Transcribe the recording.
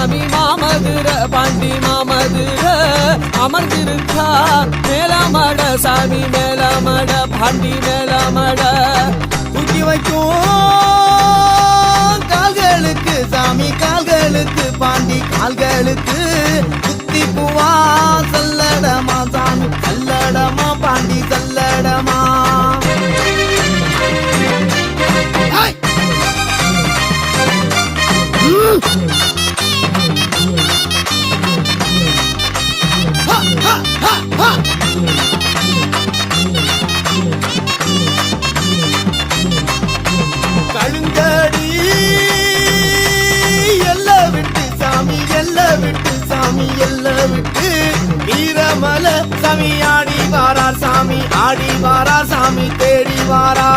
சாமி மாமதுர பாண்டி மாமதுர. அமர்ந்திருக்கார் மேலமட சாமி மேலமட பாண்டி மேலமட. தூக்கி வைக்கும் கால்களுக்கு சாமி கால்களுக்கு பாண்டி கால்களுக்கு குத்தி பூவா சல்லடமா சாமி சல்லடமா பாண்டி சல்லடமா. ஹாய்! கழுங்காடி எல்ல விட்டு சாமி எல்ல விட்டு சாமி எல்ல விட்டு வீரமல சாமி ஆடி வாரா சாமி ஆடி வாரா சாமி தேடி வாரா.